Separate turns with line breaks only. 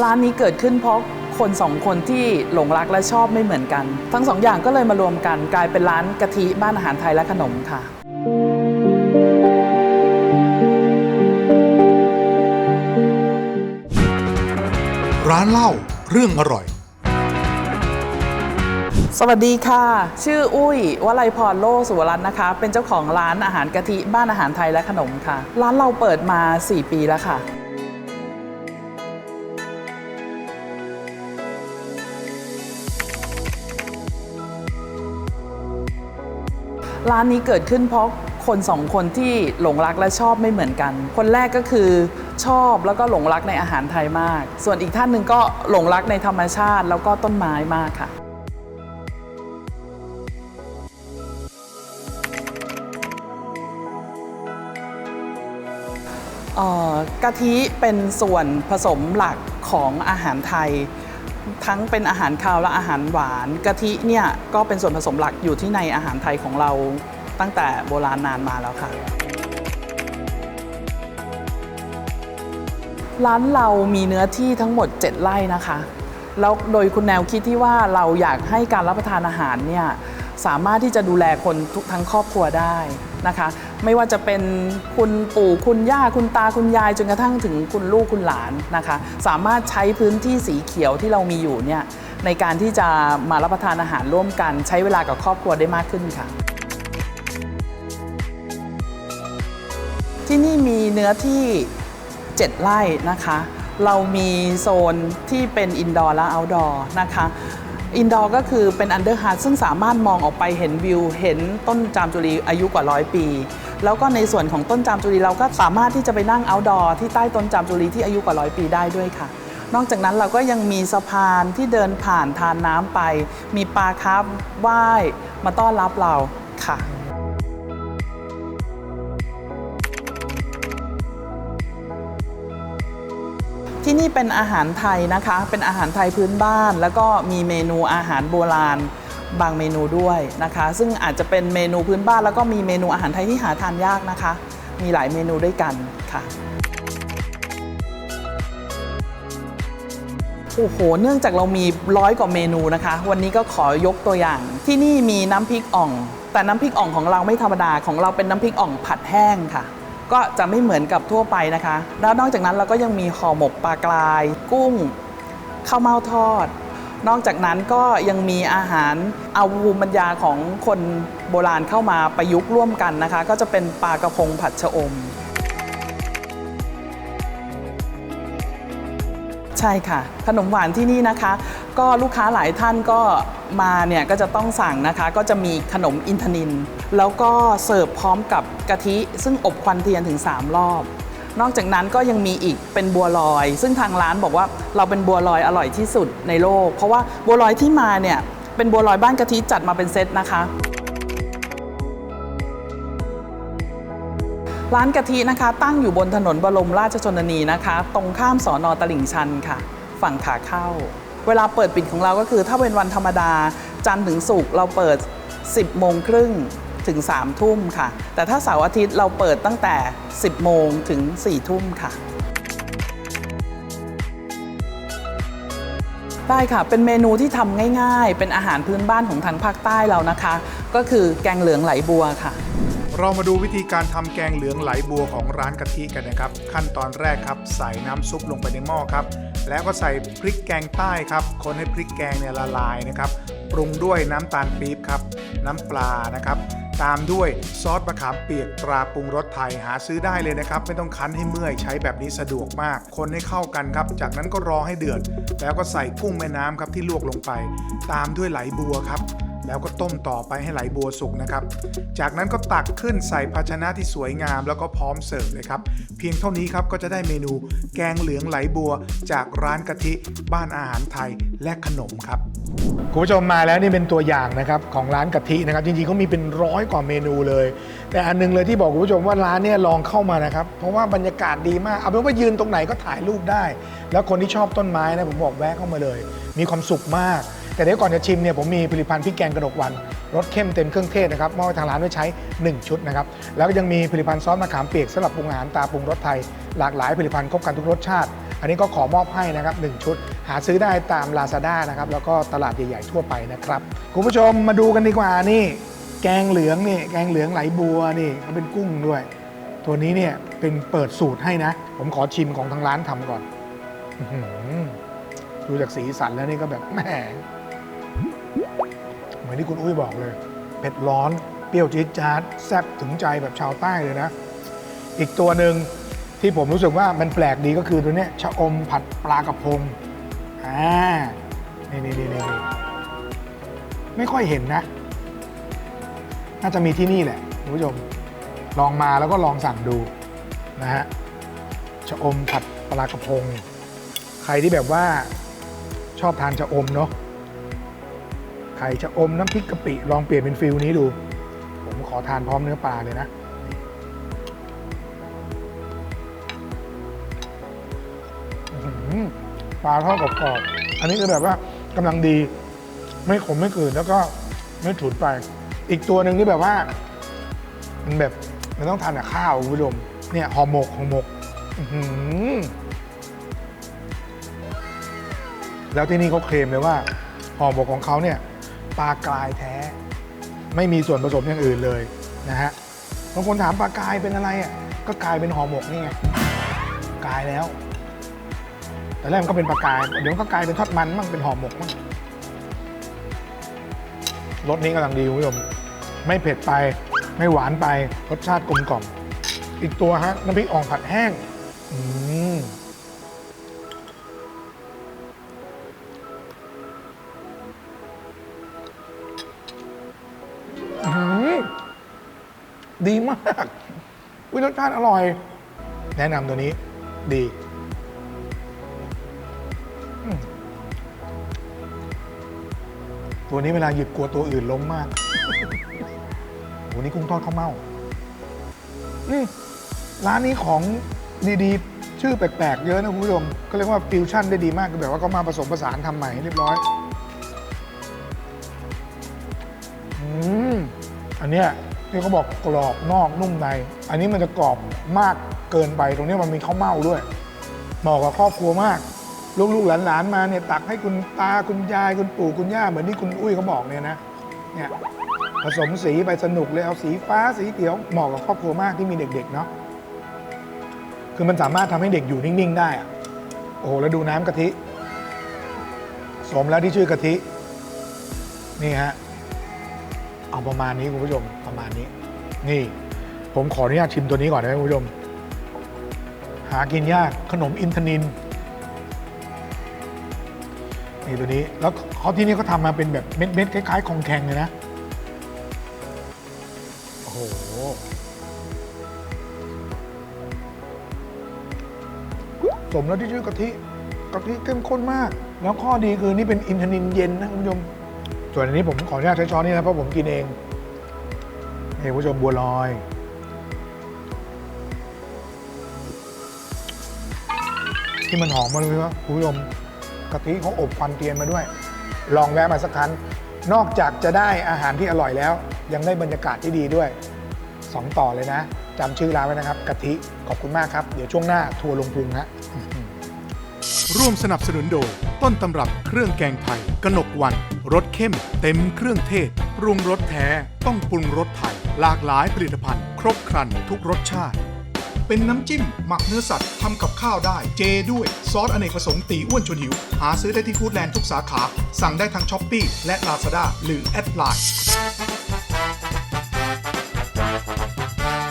ร้านนี้เกิดขึ้นเพราะคนสองคนที่หลงรักและชอบไม่เหมือนกัน ทั้งสองอย่างก็เลยมารวมกัน กลายเป็นร้านกะทิบ้านอาหารไทยและขนมค่ะ
ร้านเหล้าเรื่องอร่อย
สวัสดีค่ะ ชื่ออุ้ยวลัยพรโลสุวรัตน์นะคะ เป็นเจ้าของร้านอาหารกะทิบ้านอาหารไทยและขนมค่ะ ร้านเราเปิดมา 4 ปีแล้วค่ะ ร้านนี้เกิดขึ้นเพราะคนสองคนที่หลงรักและชอบไม่เหมือนกัน คนแรกก็คือชอบแล้วก็หลงรักในอาหารไทยมาก ส่วนอีกท่านหนึ่งก็หลงรักในธรรมชาติแล้วก็ต้นไม้มากค่ะกะทิเป็นส่วนผสมหลักของอาหารไทย ทั้งเป็นอาหารคาวและอาหารหวาน กะทิเนี่ยก็เป็นส่วนผสมหลักอยู่ที่ในอาหารไทยของเราตั้งแต่โบราณนานมาแล้วค่ะ ร้านเรามีเนื้อที่ทั้งหมด 7 ไร่นะคะ แล้วโดยคุณแนวคิดที่ว่าเราอยากให้การรับประทานอาหารเนี่ยสามารถที่จะดูแลคนทุกทั้งครอบครัวได้นะคะ ไม่ว่าจะเป็นคุณปู่คุณย่าคุณตาคุณยายจนกระทั่งถึงคุณลูกคุณหลานนะคะ สามารถใช้พื้นที่สีเขียวที่เรามีอยู่เนี่ยในการที่จะมารับประทานอาหารร่วมกัน ใช้เวลากับครอบครัวได้มากขึ้นค่ะ ที่นี่มีเนื้อที่ 7 ไร่นะคะ เรามีโซนที่เป็นอินดอร์และเอาท์ดอร์นะคะ อินดอร์ก็คือเป็นอันเดอร์ฮาร์ซึ่งสามารถมองออกไปเห็นวิว เห็นต้นจามจุรีอายุกว่าร้อยปี แล้วก็ในส่วนของต้นจามจุรีเราก็สามารถที่จะไปนั่งเอาท์ดอร์ที่ใต้ต้นจามจุรีที่อายุกว่าร้อยปีได้ด้วยค่ะ นอกจากนั้นเราก็ยังมีสะพานที่เดินผ่านทานน้ำไป มีปลาคาร์ฟว่ายมาต้อนรับเราค่ะ ที่นี่เป็นอาหารไทยนะคะ เป็นอาหารไทยพื้นบ้าน แล้วก็มีเมนูอาหารโบราณบางเมนูด้วยนะคะ ซึ่งอาจจะเป็นเมนูพื้นบ้านแล้วก็มีเมนูอาหารไทยที่หาทานยากนะคะ มีหลายเมนูด้วยกันค่ะโอ้โห เนื่องจากเรามีร้อยกว่าเมนูนะคะ วันนี้ก็ขอยกตัวอย่าง ที่นี่มีน้ำพริกอ่อง แต่น้ำพริกอ่องของเราไม่ธรรมดา ของเราเป็นน้ำพริกอ่องผัดแห้งค่ะ ก็จะไม่เหมือนกับทั่วไปนะคะ แล้วนอกจากนั้นเราก็ยังมีห่อหมกปลากราย กุ้งข้าวเม่าทอด นอกจากนั้นก็ยังมีอาหารเอาภูมิปัญญาของคนโบราณเข้ามาประยุกต์ร่วมกันนะคะ ก็จะเป็นปลากระพงผัดชะอม ใช่ค่ะ ขนมหวานที่นี่นะคะ ก็ลูกค้าหลายท่านก็มาเนี่ยก็จะต้องสั่งนะคะ ก็จะมีขนมอินทนิน แล้วก็เสิร์ฟพร้อมกับกะทิ ซึ่งอบควันเทียนถึง 3 รอบ นอกจากนั้นก็ยังมีอีกเป็นบัวลอย ซึ่งทางร้านบอกว่าเราเป็นบัวลอยอร่อยที่สุดในโลก เพราะว่าบัวลอยที่มาเนี่ยเป็นบัวลอยบ้านกะทิจัดมาเป็นเซตนะคะ ร้านกะทินะคะ ตั้งอยู่บนถนนบรมราชชนนีนะคะ ตรงข้ามสอนอตลิ่งชันค่ะ ฝั่งขาเข้า เวลาเปิดปิดของเราก็คือถ้าเป็นวันธรรมดาจันทร์ถึงศุกร์เราเปิด 10โมงครึ่ง ถึง 3 ทุ่มค่ะ แต่ถ้าเสาร์อาทิตย์เราเปิดตั้งแต่ 10 โมงถึง 4 ทุ่มค่ะ ได้ค่ะ เป็นเมนูที่ทำง่ายๆ เป็นอาหารพื้นบ้านของทางภาคใต้เรานะคะ ก็คือแกงเหลืองไหลบัวค่ะ
เรามาดูวิธีการทำแกงเหลืองไหลบัวของร้านกะทิกันนะครับ ขั้นตอนแรกครับ ใส่น้ำซุปลงไปในหม้อครับ แล้วก็ใส่พริกแกงใต้ครับคนให้พริกแกงเนี่ยละลายนะครับ ปรุงด้วยน้ำตาลปี๊บครับ น้ำปลานะครับ ตามด้วยซอสมะขามเปียกตราปรุงรสไทยหาซื้อได้เลยนะครับ ไม่ต้องคั้นให้เมื่อยใช้แบบนี้สะดวกมาก คนให้เข้ากันครับ จากนั้นก็รอให้เดือด แล้วก็ใส่กุ้งแม่น้ำครับที่ลวกลงไป ตามด้วยไหลบัวครับ แล้วก็ต้มต่อไปให้ไหลบัวสุกนะครับ จากนั้นก็ตักขึ้นใส่ภาชนะที่สวยงาม แล้วก็พร้อมเสิร์ฟเลยครับ เพียงเท่านี้ครับก็จะได้เมนูแกงเหลืองไหลบัว จากร้านกะทิบ้านอาหารไทยและขนมครับคุณผู้ชมมาแล้วนี่เป็นตัวอย่างนะครับของร้านกะทินะครับ จริงๆเขามีเป็นร้อยกว่าเมนูเลย แต่อันหนึงเลยที่บอกคุณผู้ชมว่าร้านเนี่ยลองเข้ามานะครับ เพราะว่าบรรยากาศดีมาก เอาเป็นว่ายืนตรงไหนก็ถ่ายรูปได้ แล้วคนที่ชอบต้นไม้นะผมบอกแวะเข้ามาเลย มีความสุขมาก แต่เดี๋ยวก่อนจะชิมเนี่ยผมมีผลิตภัณฑ์พริกแกงกระดกวันรสเข้มเต็มเครื่องเทศนะครับมอบให้ทางร้านไว้ใช้ 1 ชุดนะครับแล้วก็ยังมีผลิตภัณฑ์ซอสมะขามเปียกสำหรับปรุงอาหารตาปรุงรสไทย หลากหลายผลิตภัณฑ์ครบครันทุกรสชาติ อันนี้ก็ขอมอบให้นะครับ1ชุด หาซื้อได้ตาม Lazada นะครับแล้วก็ตลาดใหญ่ๆทั่วไปนะครับคุณผู้ชมมาดูกันดีกว่านี่แกงเหลืองนี่แกงเหลืองไหลบัวนี่เขาเป็นกุ้งด้วย ตัวนี้เนี่ยเป็นเปิดสูตรให้นะ ผมขอชิมของทางร้านทำก่อนดูจากสีสันแล้วนี่ก็แบบแหม มือนที่คุณอุ้ยบอกเลย เผ็ดร้อน เปรี้ยวจี๊ดจ๊าดแซ่บถึงใจแบบชาวใต้เลยนะ อีกตัวหนึ่งที่ผมรู้สึกว่ามันแปลกดีก็คือตัวเนี้ยชะอมผัดปลากระพงอ่านี่นี่นี่นี่ไม่ค่อยเห็นนะ น่าจะมีที่นี่แหละคุณผู้ชมลองมาแล้วก็ลองสั่งดูนะฮะชะอมผัดปลากระพง ใครที่แบบว่าชอบทานชะอมเนาะ ข่ชะอมน้ำพริกกะปิลองเปลี่ยนเป็นฟิลนี้ดู ผมขอทานพร้อมเนื้อปลาเลยนะปลาทอดกรอบๆอันนี้คือแบบว่ากำลังดี ไม่ขมไม่กืนแล้วก็ไม่ฉุนไป อีกตัวหนึ่งที่แบบว่า มันแบบมันต้องทานกับข้าวคุณผู้ชมเนี่ยห่อหมกห่อหมกแล้วที่นี่เขาเคลมเลยว่าห่อหมกของเขาเนี่ย ปลากรายแท้ ไม่มีส่วนผสมอย่างอื่นเลยนะฮะบางคนถามปลากรายเป็นอะไรอะก็กลายเป็นห่อหมกนี่ไงกลายแล้ว แต่แรกมันก็เป็นปลากรายเดี๋ยวมันก็กลายเป็นทอดมันมั่งเป็นห่อหมกมั่งรสนี้กำลังดีคุณผู้ชมไม่เผ็ดไปไม่หวานไปรสชาติกลมกล่อม อีกตัวฮะน้ำพริกอ่องผัดแห้ง อืม ดีมากวิรสชาติอร่อย แนะนำตัวนี้ดีตัวนี้เวลาหยิบกลัวตัวอื่นล้มมากโหนี่กุ้งทอดข้าวเม่านี่ร้านนี้ของดีๆ ชื่อแปลกๆ เยอะนะคุณผู้ชม ก็เรียกว่าฟิวชั่นได้ดีมากคือแบบว่าก็มาผสมผสานทำใหม่ให้เรียบร้อย อืม อันเนี้ย ที่เขาบอกกรอบนอกนุ่มใน อันนี้มันจะกรอบมากเกินไปตรงนี้มันมีข้าวเม่าด้วยเหมาะกับครอบครัวมาก ลูกๆหลานๆมาเนี่ยตักให้คุณตาคุณยายคุณปู่คุณย่าเหมือนที่คุณอุ้ยเขาบอกเนี่ยนะเนี่ยผสมสีไปสนุกเลยเอาสีฟ้าสีเขียวเหมาะกับครอบครัวมากที่มีเด็กๆเนาะคือมันสามารถทำให้เด็กอยู่นิ่งๆ ได้อะโอ้โหแล้วดูน้ำกะทิ สมแล้วที่ชื่อกะทิ นี่ฮะ เอาประมาณนี้คุณผู้ชมประมาณนี้ นี่ ผมขออนุญาตชิมตัวนี้ก่อนนะคุณผู้ชม หากินยากขนมอินทนินนี่ตัวนี้แล้วเขาที่นี่เขาทำมาเป็นแบบเม็ดๆคล้ายๆคองแข็งเลยนะโอ้โหสมแล้วที่ชื่อกะทิกะทิเข้มข้นมาก แล้วข้อดีคือนี่เป็นอินทนินเย็นนะคุณผู้ชม ส่วนอันนี้ผมขออนุญาตใช้ช้อนนี่นะเพราะผมกินเองนี่ผู้ชมบัวลอย ที่มันหอมมาเลยว่าคุณผู้ชมกะทิเขาอบฟันเทียนมาด้วย ลองแวะมาสักครั้งนอกจากจะได้อาหารที่อร่อยแล้ว ยังได้บรรยากาศที่ดีด้วยสองต่อเลยนะจำชื่อร้านไว้นะครับกะทิขอบคุณมากครับ เดี๋ยวช่วงหน้าทัวร์ลงพุงฮะ
ร่วมสนับสนุนโดยต้นตำรับเครื่องแกงไทยกนกวัน รสเข้ม เต็มเครื่องเทศ ปรุงรสแท้ต้องปรุงรสไทย หลากหลายผลิตภัณฑ์ ครบครันทุกรสชาติ เป็นน้ำจิ้ม หมักเนื้อสัตว์ทำกับข้าวได้ เจด้วย ซอสอเนกประสงค์ตีอ้วนชวนหิว หาซื้อได้ที่ฟู้ดแลนด์ทุกสาขา สั่งได้ทางช้อปปีและลาซาด้าหรือแอดไลน์